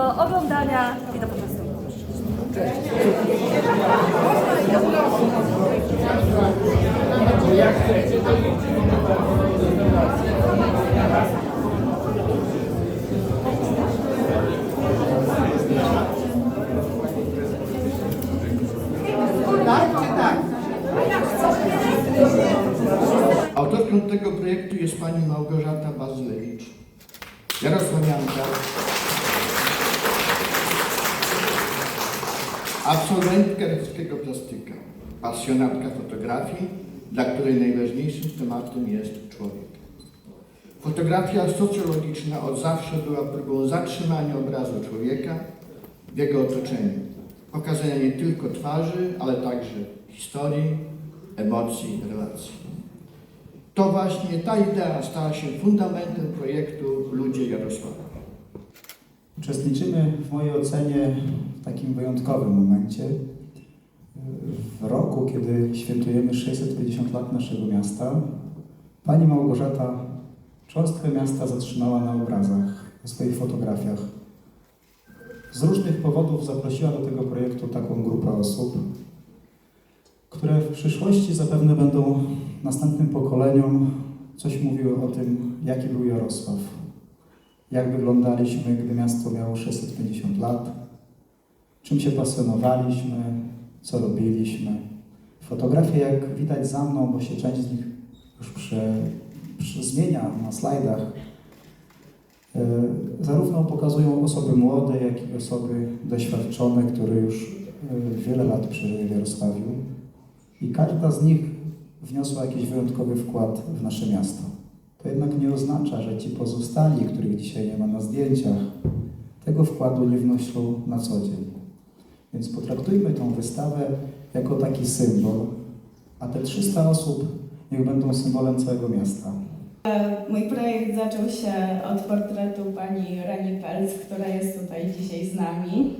do oglądania i do poczęstowania. Autorką tego projektu jest pani Małgorzata Bazylewicz, Jarosławianka, absolwentka ryskiego plastyka, pasjonatka fotografii, dla której najważniejszym tematem jest człowiek. Fotografia socjologiczna od zawsze była próbą zatrzymania obrazu człowieka w jego otoczeniu, pokazania nie tylko twarzy, ale także historii, emocji, relacji. To właśnie ta idea stała się fundamentem projektu Ludzie Jarosława. Uczestniczymy w mojej ocenie w takim wyjątkowym momencie. W roku, kiedy świętujemy 650 lat naszego miasta, pani Małgorzata cząstkę miasta zatrzymała na obrazach, na swoich fotografiach. Z różnych powodów zaprosiła do tego projektu taką grupę osób, które w przyszłości zapewne będą następnym pokoleniom coś mówiły o tym, jaki był Jarosław, jak wyglądaliśmy, gdy miasto miało 650 lat, czym się pasjonowaliśmy, co robiliśmy. Fotografie, jak widać za mną, bo się część z nich już prze, prze zmienia na slajdach, e, zarówno pokazują osoby młode, jak i osoby doświadczone, które już e, wiele lat przeżyły w Jarosławiu. I każda z nich wniosła jakiś wyjątkowy wkład w nasze miasto. To jednak nie oznacza, że ci pozostali, których dzisiaj nie ma na zdjęciach, tego wkładu nie wnoszą na co dzień. Więc potraktujmy tą wystawę jako taki symbol, a te 300 osób niech będą symbolem całego miasta. Mój projekt zaczął się od portretu pani Rani Pelc, która jest tutaj dzisiaj z nami.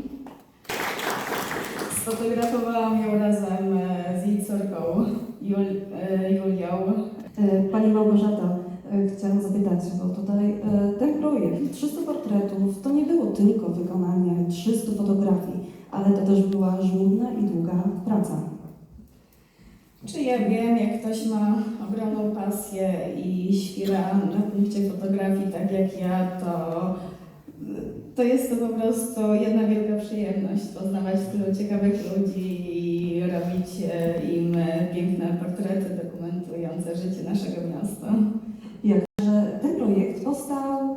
Sfotografowałam ją razem e, z jej córką Jul, e, Julią. E, Pani Małgorzata, e, chciałam zapytać, bo tutaj e, ten projekt 300 portretów to nie było tylko wykonanie 300 fotografii, ale to też była żmudna i długa praca. Czy ja wiem, jak ktoś ma ogromną pasję i świra na punkcie fotografii tak jak ja, to, to jest to po prostu jedna wielka przyjemność poznawać tylu ciekawych ludzi i robić e, im piękne portrety dokumentujące życie naszego miasta. Że ten projekt powstał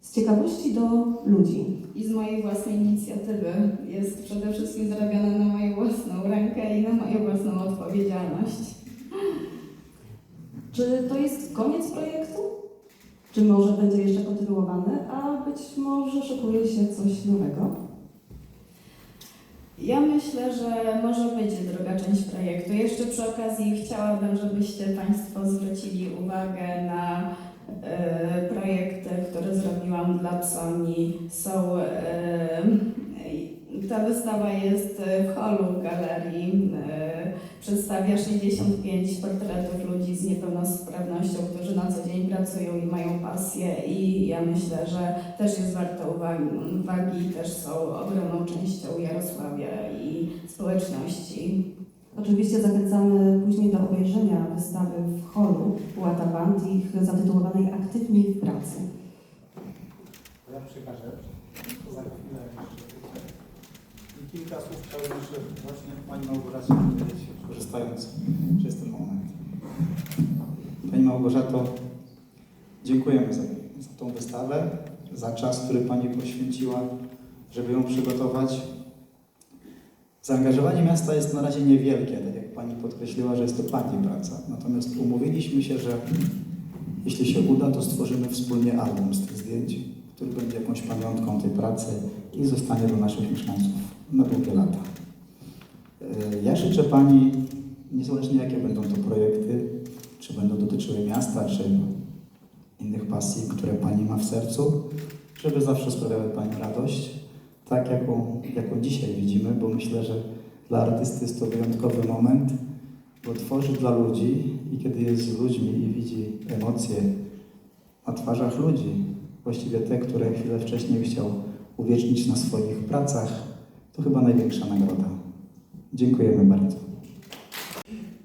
z ciekawości do ludzi. I z mojej własnej inicjatywy jest przede wszystkim zrobione na moją własną rękę i na moją własną odpowiedzialność. Czy to jest koniec projektu? Czy może będzie jeszcze kontynuowany, a być może szykuje się coś nowego? Ja myślę, że może być druga część projektu. Jeszcze przy okazji chciałabym, żebyście Państwo zwrócili uwagę na e, projekty, które zrobiłam dla Psoni. Są, e, ta wystawa jest w holu galerii. E, przedstawia 65 portretów ludzi z niepełnosprawnością, którzy na co dzień pracują i mają pasję i ja myślę, że też jest warto uwagi, uwagi też są ogromną częścią Jarosławia i społeczności. Oczywiście zachęcamy później do obejrzenia wystawy w holu Łata Bandich zatytułowanej Aktywni w pracy. Ja przekażę za chwilę jeszcze. Kilka słów chciałem jeszcze właśnie Pani Małgorzacie powiedzieć, korzystając, jest ten moment. Pani Małgorzato, dziękujemy za, za tą wystawę, za czas, który Pani poświęciła, żeby ją przygotować. Zaangażowanie miasta jest na razie niewielkie, tak jak Pani podkreśliła, że jest to Pani praca. Natomiast umówiliśmy się, że jeśli się uda, to stworzymy wspólnie album z tych zdjęć, który będzie jakąś pamiątką tej pracy i zostanie do naszych mieszkańców na długie lata. E, Ja życzę Pani, niezależnie jakie będą to projekty, czy będą dotyczyły miasta, czy innych pasji, które Pani ma w sercu, żeby zawsze sprawiały Pani radość, tak jaką, jaką dzisiaj widzimy, bo myślę, że dla artysty jest to wyjątkowy moment, bo tworzy dla ludzi i kiedy jest z ludźmi i widzi emocje na twarzach ludzi, właściwie te, które chwilę wcześniej chciał uwiecznić na swoich pracach, to chyba największa nagroda. Dziękujemy bardzo.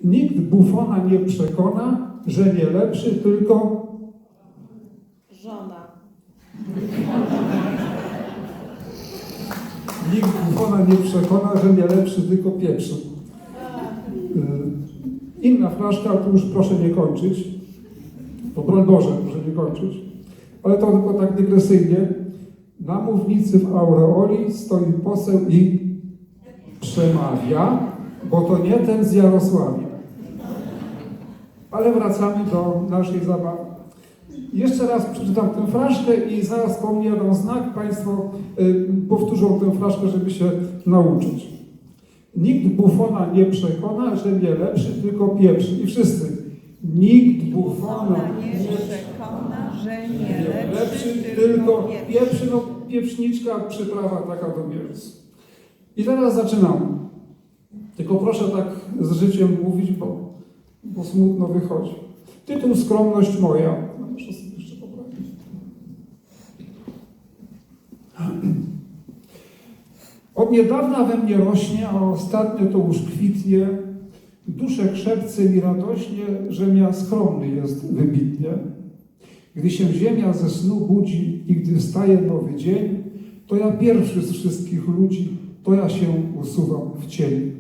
Nikt bufona nie przekona, że nie lepszy, tylko Żona. nikt bufona nie przekona, że nie lepszy, tylko pieprzy. Y, Inna flaszka, tu już proszę nie kończyć. Bo broń Boże, proszę nie kończyć. Ale to tylko tak dygresyjnie. Na mównicy w aureoli stoi poseł i przemawia, bo to nie ten z Jarosławia. Ale wracamy do naszej zabawy. Jeszcze raz przeczytam tę fraszkę i zaraz po znak. Państwo y, powtórzą tę fraszkę, żeby się nauczyć. Nikt bufona nie przekona, że nie lepszy, tylko pieprzy. I wszyscy. Nikt bufona nie przekona, że nie lepszy, lepszy, tylko pieprzy, no pieprzniczka, przyprawa taka do mięs. I teraz zaczynamy. Tylko proszę tak z życiem mówić, bo, bo smutno wychodzi. Tytuł Skromność moja. No, muszę sobie jeszcze poprawić. Od niedawna we mnie rośnie, a ostatnio to już kwitnie. Duszek szepce mi radośnie, że mia skromny jest wybitnie. Gdy się ziemia ze snu budzi i gdy wstaje nowy dzień, to ja pierwszy z wszystkich ludzi, to ja się usuwam w cień.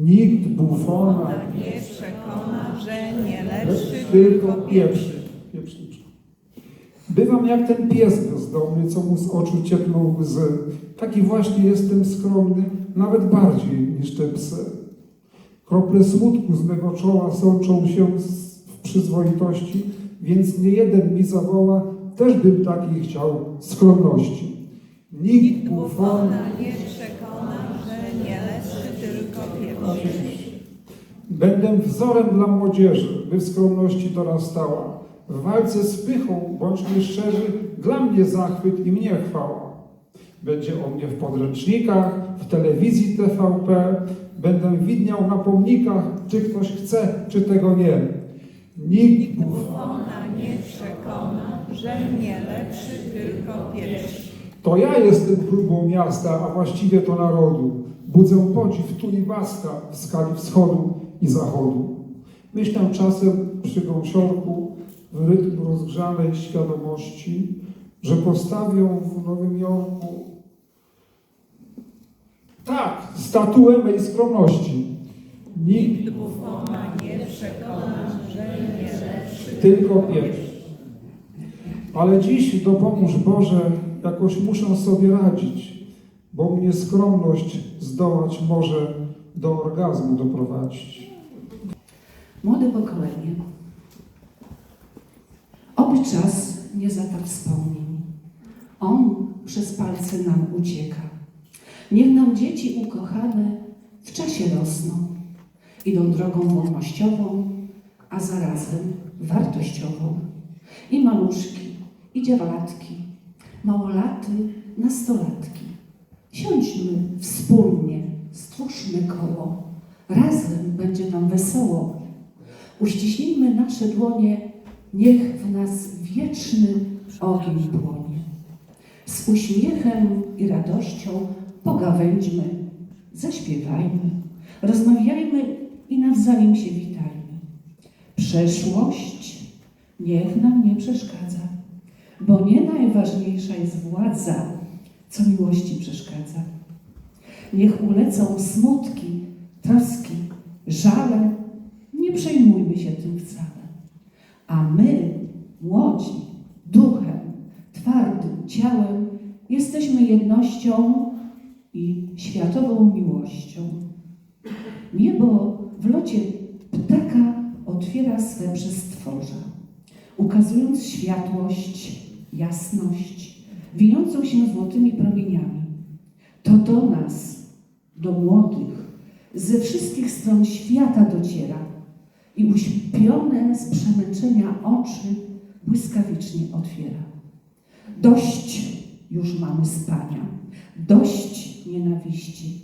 Nikt bufona nie przekona, że nie lepszy, tylko pieprzy. Pieprzniczka. Bywam jak ten pies bezdomny, co mu z oczu ciekną łzy. Taki właśnie jestem skromny, nawet bardziej niż te psy. Krople smutku z mego czoła sączą się w przyzwoitości, więc nie jeden mi zawoła, też bym takiej chciał skromności. Nikt bufona nie przekona, że nie lepszy, tylko pieprzy. Będę wzorem dla młodzieży, by w skromności dorastała. W walce z pychą, bądźmy szczerzy, dla mnie zachwyt i mnie chwała. Będzie o mnie w podręcznikach, w telewizji TVP, będę widniał na pomnikach, czy ktoś chce, czy tego nie. Nikt Bufona nie przekona, że nie lepszy, tylko pieprzy. To ja jestem próbą miasta, a właściwie to narodu. Budzę podziw tu i basta w skali wschodu i zachodu. Myślę czasem przy gąsiorku w rytm rozgrzanej świadomości, że postawią w Nowym Jorku tak, statuę mej skromności. Nikt Bufona nie przekona, że nie lepszy, tylko pierwszy. Ale dziś dopomóż Boże, jakoś muszę sobie radzić, bo mnie skromność zdołać może do orgazmu doprowadzić. Młode pokolenie. Oby czas nie zatap wspomnień. On przez palce nam ucieka. Niech nam dzieci ukochane w czasie rosną. Idą drogą wolnościową, a zarazem wartościową. I maluszki, i dziewatki, małolaty, nastolatki. Siądźmy wspólnie, stwórzmy koło. Razem będzie nam wesoło. Uściśnijmy nasze dłonie, niech w nas wieczny ogień płonie. Z uśmiechem i radością pogawędźmy, zaśpiewajmy, rozmawiajmy i nawzajem się witajmy. Przeszłość niech nam nie przeszkadza, bo nie najważniejsza jest władza, co miłości przeszkadza. Niech ulecą smutki, troski, żale, nie przejmujmy się tym wcale. A my, młodzi, duchem, twardym ciałem, jesteśmy jednością i światową miłością. Niebo w locie ptaka otwiera swe przestworza, ukazując światłość, jasność, wijącą się złotymi promieniami. To do nas, do młodych, ze wszystkich stron świata dociera i uśpione z przemęczenia oczy błyskawicznie otwiera. Dość już mamy spania, dość nienawiści,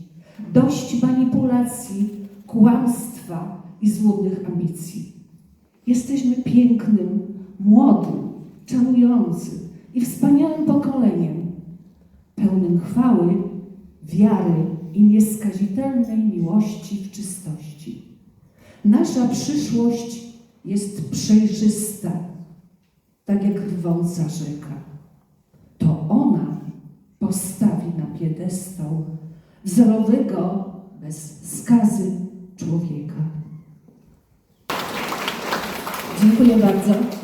dość manipulacji, kłamstwa i złudnych ambicji. Jesteśmy pięknym, młodym, czarującym i wspaniałym pokoleniem, pełnym chwały, wiary i nieskazitelnej miłości w czystości. Nasza przyszłość jest przejrzysta, tak jak rwąca rzeka. To ona postawi piedestał wzorowego, bez skazy człowieka. Dziękuję bardzo.